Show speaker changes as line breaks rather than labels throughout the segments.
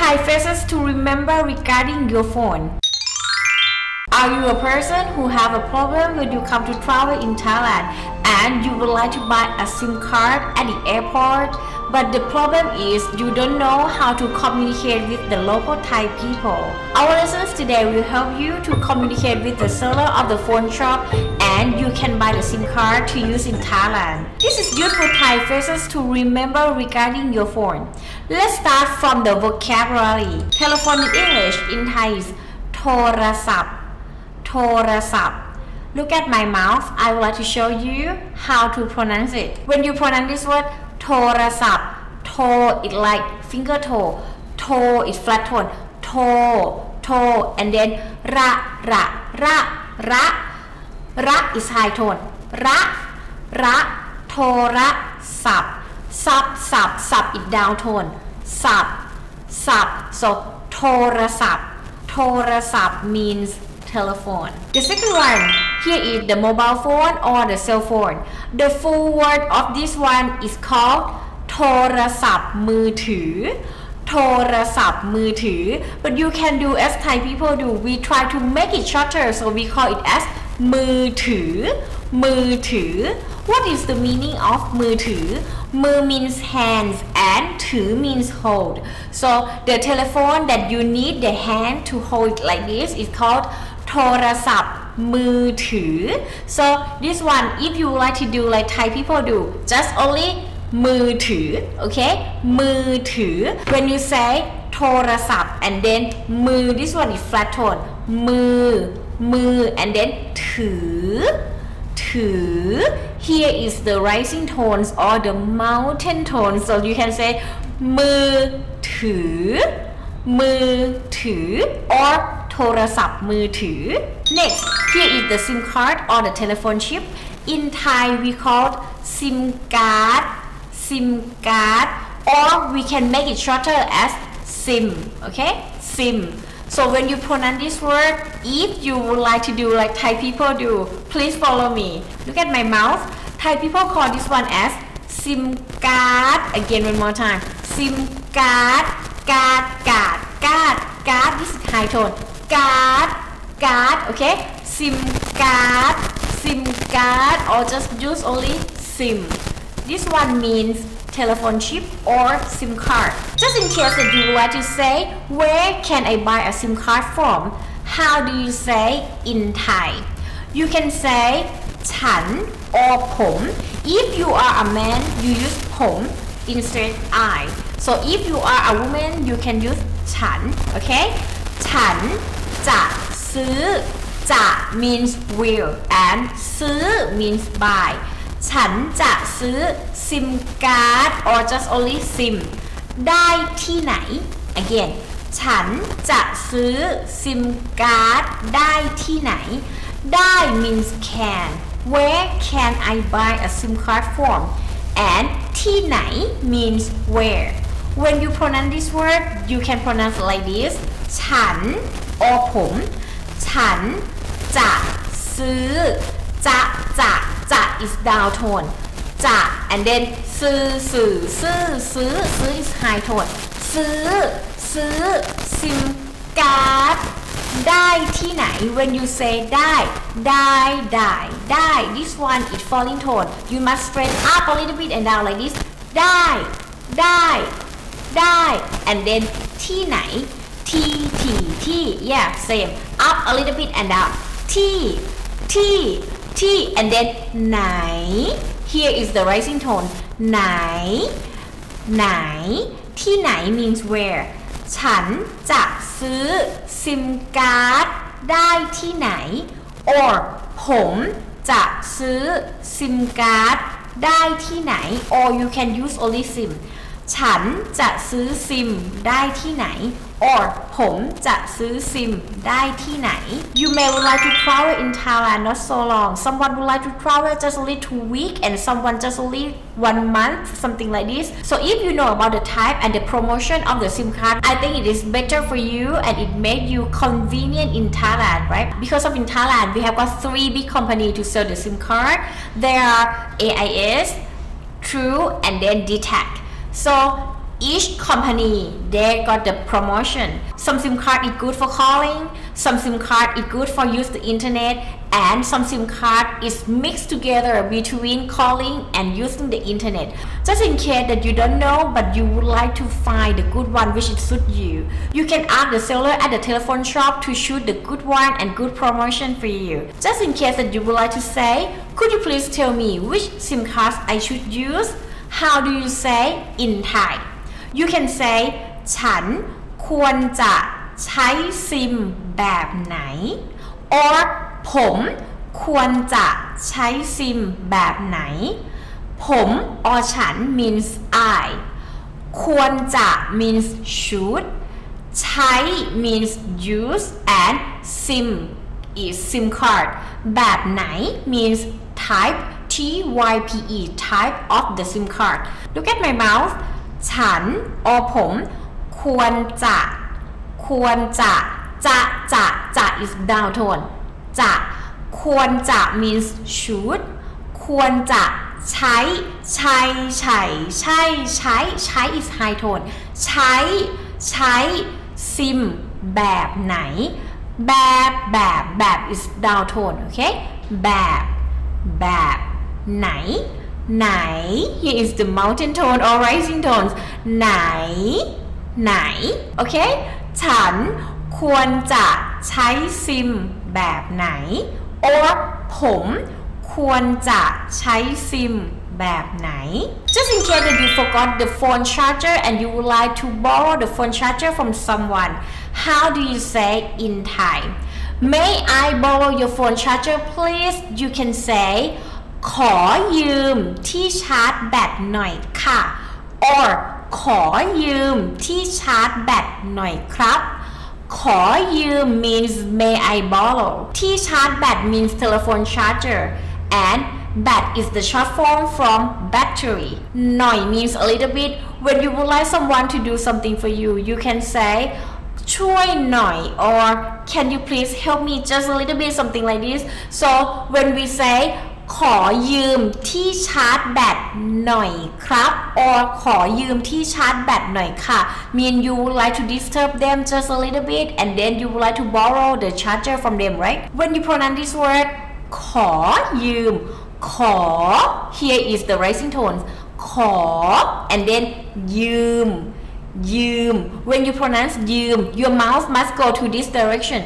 Thai phrases to remember regarding your phone. Are you a person who have a problem when you come to travel in Thailand and you would like to buy a SIM card at the airport? But the problem is you don't know how to communicate with the local Thai people. Our lessons today will help you to communicate with the seller of the phone shop and you can buy the SIM card to use in Thailand. This is useful Thai phrases to remember regarding your phone. Let's start from the vocabulary. Telephone in English in Thai is โทรศัพท์ โทรศัพท์ Look at my mouth. I would like to show you how to pronounce it. When you pronounce this word โทรศัพท์ โท it like finger toe โท is flat tone โท โท and then ระระระระระ is high tone ระระโทรศัพท์ศัพท์ศัพท์ศัพท์ is down tone ศัพท์ศัพท์ so โทรศัพท์ โทรศัพท์ means telephone. The second one, here is the mobile phone or the cell phone. The full word of this one is called โทรศัพท์มือถือ โทรศัพท์มือถือ but you can do as Thai people do we try to make it shorter so we call it as มือถือ มือถือ what is the meaning of มือถือ มือ means hands and ถือ means hold so the telephone that you need the hand to hold like this is called โทรศัพท์มือถือ so this one if you like to do like Thai people do just only มือถือ okay มือถือ when you say โทรศัพท์ and then มือ this one is flat tone มือ มือ and then ถือ ถือ here is the rising tones or the mountain tones so you can say มือถือ มือถือ or โทรศัพท์มือถือ next here is the sim card or the telephone chip in Thai we call sim card sim card or we can make it shorter as sim okay sim so when you pronounce this word if you would like to do like Thai people do please follow me look at my mouth Thai people call this one as sim card again one more time sim card card card card card this is high tone card card okay sim card sim card or just use only sim this one means telephone chip or SIM card. Just in case that you want to say, where can I buy a SIM card from? How do you say in Thai? You can say chan or pom. If you are a man, you use pom instead I. So if you are a woman, you can use chan. Okay? Chan จะซื้อจะ means will and ซื้อ means buy ฉันจะซื้อซิมการ์ด or just only sim ได้ที่ไหน again ฉันจะซื้อซิมการ์ดได้ที่ไหน ได้ means can where can I buy a sim card from and ที่ไหน means where when you pronounce this word you can pronounce like this ฉัน or ผม ฉันจะซื้อ จะจะจะ is down tone จะ and then ซื้อซื้อซื้อซื้อซื้อ is high tone ซื้อ ซื้อซิมการ์ดได้ที่ไหน when you say ได้ ได้ได้ได้ this one is falling tone you must straight up a little bit and down like this ได้ ได้ ได้ and then ที่ไหน ที่ที่ที่ yeah same up a little bit and down ที่ที่ที่ and then ไหน here is the rising tone ไหน ไหน ที่ไหน means where ฉันจะซื้อซิมการ์ดได้ที่ไหน or ผมจะซื้อซิมการ์ดได้ที่ไหน or you can use only sim ฉันจะซื้อซิมได้ที่ไหน or ผมจะซื้อซิมได้ที่ไหน You may would like to travel in Thailand not so long someone would like to travel just only two week and someone just only one month something like this so if you know about the type and the promotion of the SIM card I think it is better for you and it made you convenient in Thailand right because of in Thailand we have got three big company to sell the SIM card there are AIS True and then DTAC so each company they got the promotion. Some sim card is good for calling some sim card is good for use the internet and some sim card is mixed together between calling and using the internet. Just in case that you don't know but you would like to find the good one which it suit you you can ask the seller at the telephone shop to shoot the good one and good promotion for you. Just in case that you would like to say could you please tell me which sim cards I should use? How do you say in Thai you can say ฉันควรจะใช้ซิมแบบไหน or ผมควรจะใช้ซิมแบบไหน ผม or ฉัน means I ควรจะ means should ใช้ means use and sim is sim card แบบไหน means type T Y P E type of the sim card look at my mouth ฉัน or ผม ควรจะ ควรจะ จะจะจะ is down tone จะ ควรจะ means should ควรจะใช้ใช้ใช้ใช้ใช้ใช้ is high tone ใช้ใช้ซิมแบบไหน แบบแบบแบบ is down tone โอเค แบบแบบไหน ไหน here is the mountain tone or rising tones ไหน ไหน โอเค ฉันควรจะใช้ซิมแบบไหน or ผมควรจะใช้ซิมแบบไหน just in case that you forgot the phone charger and you would like to borrow the phone charger from someone how do you say in Thai may I borrow your phone charger please you can say ขอยืมที่ชาร์จแบตหน่อยค่ะ or ขอยืมที่ชาร์จแบตหน่อยครับ ขอยืม means may I borrow ที่ชาร์จแบต means telephone charger and bat is the short form from battery หน่อย means a little bit when you would like someone to do something for you you can say ช่วยหน่อย or can you please help me just a little bit something like this so when we say ขอยืมที่ชาร์จแบตหน่อยครับ or ขอยืมที่ชาร์จแบตหน่อยค่ะ mean you would like to disturb them just a little bit and then you would like to borrow the charger from them right when you pronounce this word ขอยืม ขอ here is the rising tones ขอ and then ยืม ยืม when you pronounce ยืม your mouth must go to this direction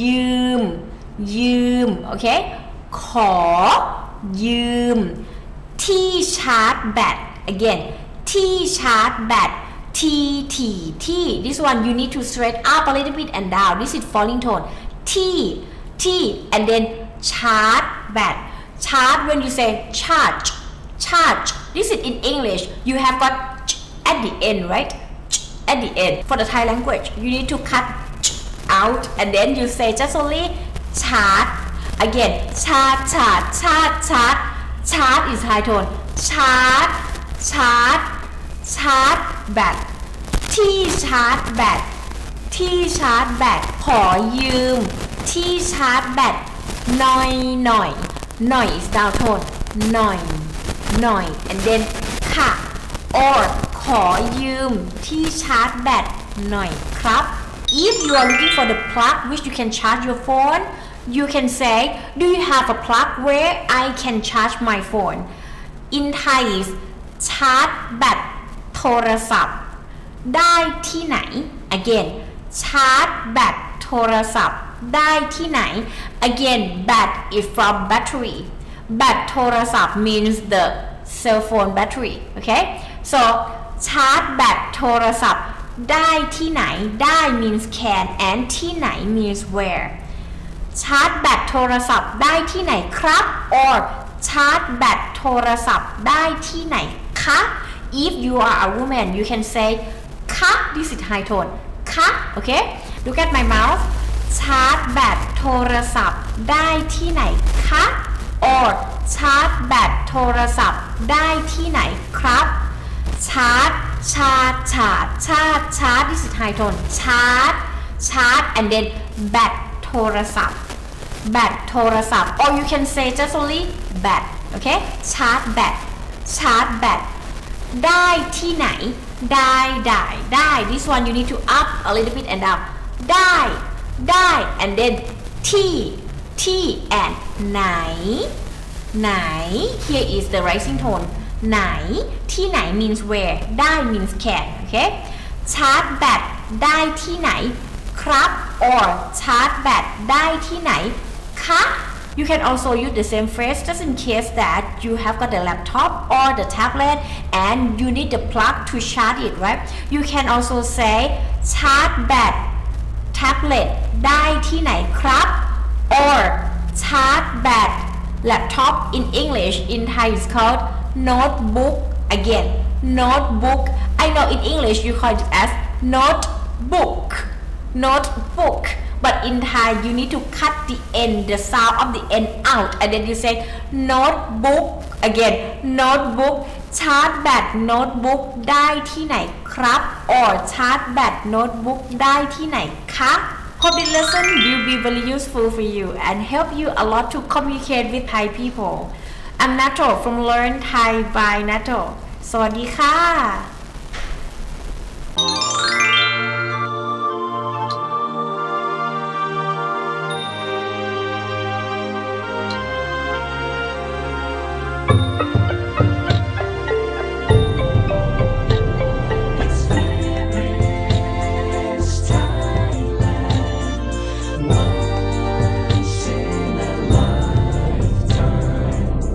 ยืม ยืม okay ขอ ยืม ที่ชาร์จแบต again ที่ชาร์จแบต T T T this one you need to straight up a little bit and down this is falling tone T T and then charge bad charge when you say charge charge this is in English you have got ch at the end right ch at the end for the Thai language you need to cut ch out and then you say just only charge again ชาร์จชาร์จชาร์จชาร์จชาร์จอี high tone ชาร์จชาร์จชาร์จแบตที่ชาร์จแบตที่ชาร์จแบตขอยืม ที่ชาร์จแบตหน่อยหน่อยหน่อย is down tone หน่อยหน่อย and then ค่ะ or ขอยืม ที่ชาร์จแบตหน่อยครับ if you are looking for the plug which you can charge your phone you can say do you have a plug where I can charge my phone in Thai is ชาร์จแบตโทรศัพท์ ได้ที่ไหน again ชาร์จแบตโทรศัพท์ ได้ที่ไหน again bat is from battery แบตโทรศัพท์ means the cell phone battery okay so ชาร์จแบตโทรศัพท์ ได้ที่ไหน ได้ means can and ที่ไหน means where ชาร์จแบตโทรศัพท์ได้ที่ไหนครับ or ชาร์จแบตโทรศัพท์ได้ที่ไหนคะ if you are a woman you can say คะ this is high tone คะ okay look at my mouth ชาร์จแบตโทรศัพท์ได้ที่ไหนคะ or ชาร์จแบตโทรศัพท์ได้ที่ไหนครับ ชาร์จ ชาร์จ ชาร์จ ชาร์จ ชาร์จ this is high tone ชาร์จ ชาร์จ and then แบตโทรศัพท์ แบตโทรศัพท์ or you can say just only แบต โอเค ชาร์จแบต ชาร์จแบต ได้ที่ไหน ได้ได้ได้ this one you need to up a little bit and down ได้ได้ and then t t and ไหน ไหน here is the rising tone ไหน ที่ไหน means where ได้ means can okay ชาร์จแบตได้ที่ไหน ครับ or ชาร์จแบตได้ที่ไหน คะ You can also use the same phrase just in case that you have got the laptop or the tablet and you need the plug to charge it right you can also say ชาร์จแบต tablet ได้ที่ไหนครับ or ชาร์จแบต laptop in English in Thai is called notebook again notebook I know in English you call it as notebook notebook but in Thai you need to cut the end the sound of the end out and then you say notebook again notebook ชาร์จแบตโน้ตบุ๊กได้ที่ไหนครับ or ชาร์จแบตโน้ตบุ๊กได้ที่ไหนคะ Hope this lesson will be very useful for you and help you a lot to communicate with Thai people. I'm Nato from Learn Thai by Nato. สวัสดีค่ะ